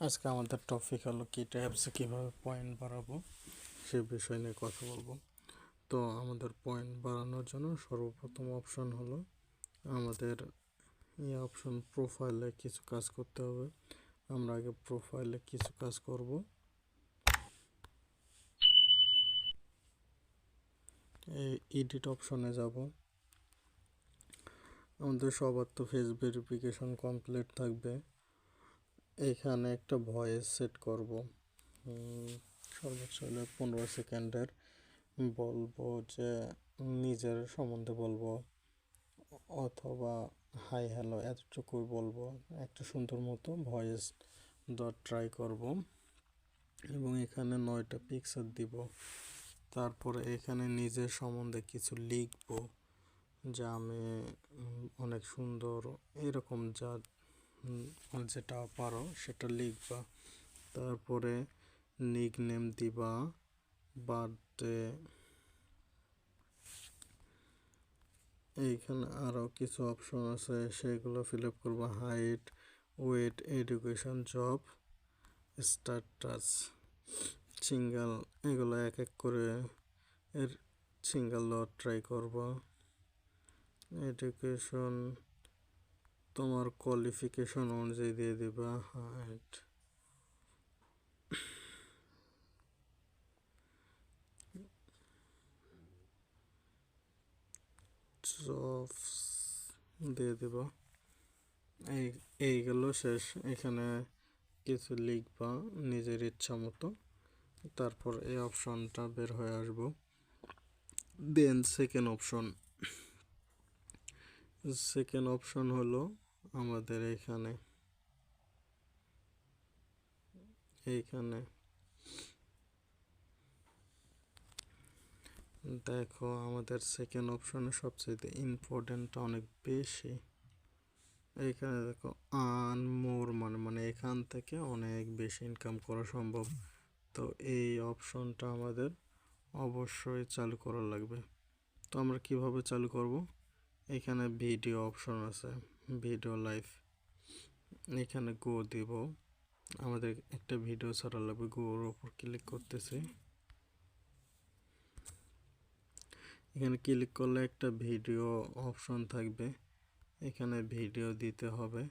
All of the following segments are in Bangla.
আজকে আমাদের টপিক হলো কিটা অ্যাপসে কীভাবে পয়েন্ট বাড়াবো, সে বিষয় নিয়ে কথা বলব। তো আমাদের পয়েন্ট বাড়ানোর জন্য সর্বপ্রথম অপশন হলো আমাদের এই অপশন প্রোফাইলে কিছু কাজ করতে হবে। আমরা আগে প্রোফাইলে কিছু কাজ করব। এই এডিট অপশনে যাব। আমাদের সবার তো ফেস ভেরিফিকেশন কমপ্লিট থাকবে। এখানে একটা ভয়েস সেট করব। সর্বোচ্চ হলে পনেরো সেকেন্ডের। বলব যে নিজের সম্বন্ধে বলব, অথবা হাই হ্যালো এতটুকুই বলব। একটা সুন্দর মতো ভয়েস দেওয়ার ট্রাই করব। এবং এখানে নয়টা পিকচার দিব। তারপরে এখানে নিজের সম্বন্ধে কিছু লিখব, যা আমি অনেক সুন্দর, এরকম যা যেটা পারো সেটা লিখবা। তারপরে নিক নেম দিবা। বার্থডে। এইখানে আরও কিছু অপশন আছে, সেগুলো ফিল আপ করবা। Height weight education job status single এগুলো এক এক করে এর সিঙ্গেল ট্রাই করবা। এডুকেশন তোমার কোয়ালিফিকেশন অনুযায়ী দিয়ে দিবা হাইট জবস দিয়ে দেব। এই, এইগুলো শেষ। এখানে কিছু লিখবা নিজের ইচ্ছা মতো। তারপর এই অপশনটা বের হয়ে আসব। Then second option second option হলো আমাদের এখানে। এইখানে। দেখো, আমাদের সেকেন্ড অপশনে সবচেয়ে ইম্পর্টেন্টটা অনেক বেশি। এইখানে দেখো আন মোর মানে মানে এখান থেকে অনেক বেশি ইনকাম করা সম্ভব। তো এই অপশনটা আমাদের অবশ্যই চালু করা লাগবে। তো আমরা কীভাবে চালু করব? এখানে ভিডিও অপশন আছে। ভিডিও লাইভ এখানে গো দিব। আমাদের একটা ভিডিও ছাড়া লাগবে গোর ওপর ক্লিক করতেছি। এখানে ক্লিক করলে একটা ভিডিও অপশন থাকবে। এখানে ভিডিও দিতে হবে।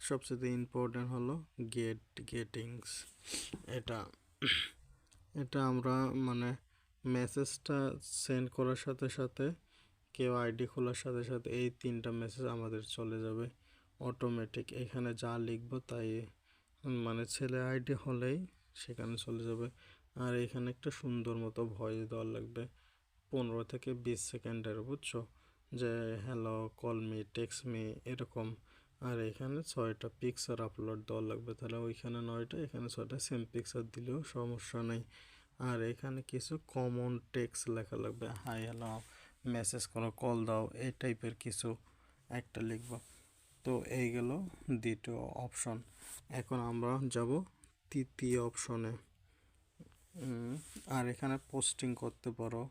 সবচেয়ে ইম্পর্টেন্ট হলো গেট গেটিংস এটা এটা আমরা মানে মেসেজটা সেন্ড করার সাথে সাথে কেউ আইডি খোলার সাথে সাথে এই তিনটা মেসেজ আমাদের চলে যাবে। অটোমেটিক এখানে যা লিখব তাই মানে ছেলে আইডি হলেই সেখানে চলে যাবে। আর এখানে একটা সুন্দর মতো ভয়েস দেওয়া লাগবে, পনেরো থেকে বিশ সেকেন্ডের, বুঝছ? যে hello call me text me এরকম। আর এখানে ছয়টা পিকচার আপলোড দেওয়া লাগবে, তাহলে ওইখানে নয়টা, এখানে ছয়টা সেম পিকচার দিলেও সমস্যা নেই। আর এখানে কিছু কমন টেক্স লেখা লাগবে হাই হ্যালো মেসেজ করো কল দাও, এই টাইপের কিছু একটা লিখব। তো এই গেল দ্বিতীয় অপশন এখন আমরা যাব তৃতীয় অপশনে আর এখানে পোস্টিং করতে পারো।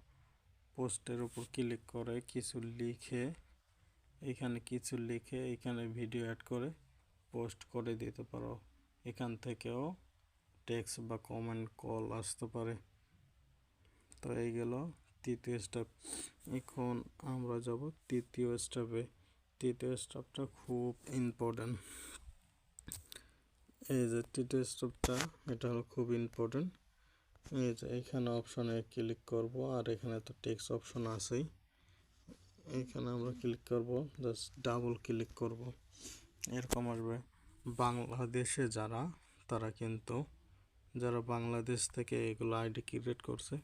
পোস্টের উপর ক্লিক করে কিছু লিখে, এখানে কিছু লিখে, এখানে ভিডিও অ্যাড করে পোস্ট করে দিতে পারো। এখান থেকেও টেক্সট বা কমেন্ট কল আসতে পারে। তো এই গেল তৃতীয় স্টেপ এখন আমরা যাব তৃতীয় স্টেপে তৃতীয় স্টেপটা খুব ইম্পর্টেন্ট এই যে তৃতীয় স্টেপটা এটা হলো খুব ইম্পর্টেন্ট এই যে এখানে অপশনে ক্লিক করব আর এখানে তো টেক্সট অপশন আছেই। এখানে আমরা ক্লিক করব জাস্ট ডাবল ক্লিক করব। এরকম আসবে। বাংলাদেশে যারা, তারা কিন্তু, যারা বাংলাদেশ থেকে এগুলো আইডি ক্রিয়েট করছে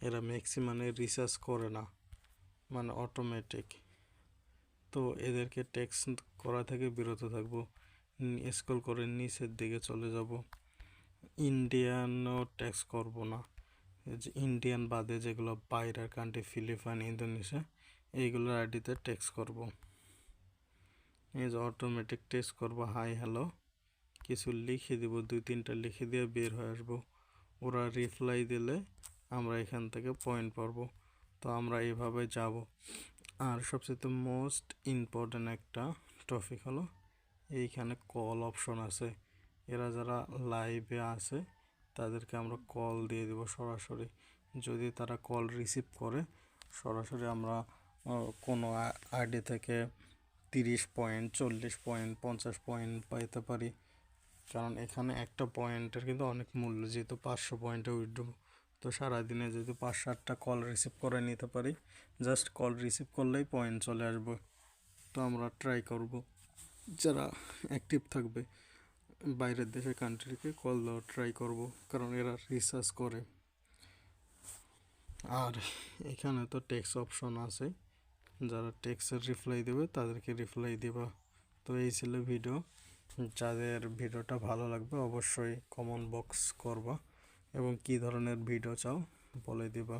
এরা ম্যাক্সিমানে রিসার্চ করে না মানে অটোমেটিক তো এদেরকে ট্যাক্স করা থেকে বিরত থাকব স্কুল করে নিচের দিকে চলে যাব। ইন্ডিয়ানও ট্যাক্স করব না। যে ইন্ডিয়ান বাদে যেগুলো বাইরের কান্ট্রি ফিলিপাইন ইন্দোনেশিয়া এইগুলোর আইডিতে ট্যাক্স করব। এই যে অটোমেটিক টেক্সট করব হাই হ্যালো কিছু লিখে দিব, দুই তিনটা লিখে দিয়ে বের হয়ে আসব। ওরা রিপ্লাই দিলে আমরা এখান থেকে পয়েন্ট পারব তো আমরা এইভাবে যাব। আর সবচেয়ে মোস্ট ইম্পর্ট্যান্ট একটা টপিক হলো, এইখানে কল অপশন আছে। এরা যারা লাইভে আছে, তাদেরকে আমরা কল দিয়ে দেবো সরাসরি। যদি তারা কল রিসিভ করে, সরাসরি আমরা কোনো আইডি থেকে তিরিশ পয়েন্ট চল্লিশ পয়েন্ট পঞ্চাশ পয়েন্ট পাইতে পারি। কারণ এখানে একটা পয়েন্টের কিন্তু অনেক মূল্য, যেহেতু পাঁচশো পয়েন্টে উইথড্র তো সারাদিনে যদি পাঁচ সাতটা কল রিসিভ করে নিতে পারি জাস্ট কল রিসিভ করলেই পয়েন্ট চলে আসবে। তো আমরা ট্রাই করব। যারা অ্যাক্টিভ থাকবে, বাইরের দেশের কান্ট্রিকে কল দেওয়ার ট্রাই করব, কারণ এরা রিসার্চ করে। আর এখানে তো টেক্স অপশন আছে। যারা টেক্সের রিপ্লাই দেবে, তাদেরকে রিপ্লাই দেবা। তো এই ছিল ভিডিও যাদের ভিডিওটা ভালো লাগবে, অবশ্যই কমেন্ট বক্স করবা। এবং কি ধরনের ভিডিও চাও বলে দিবা।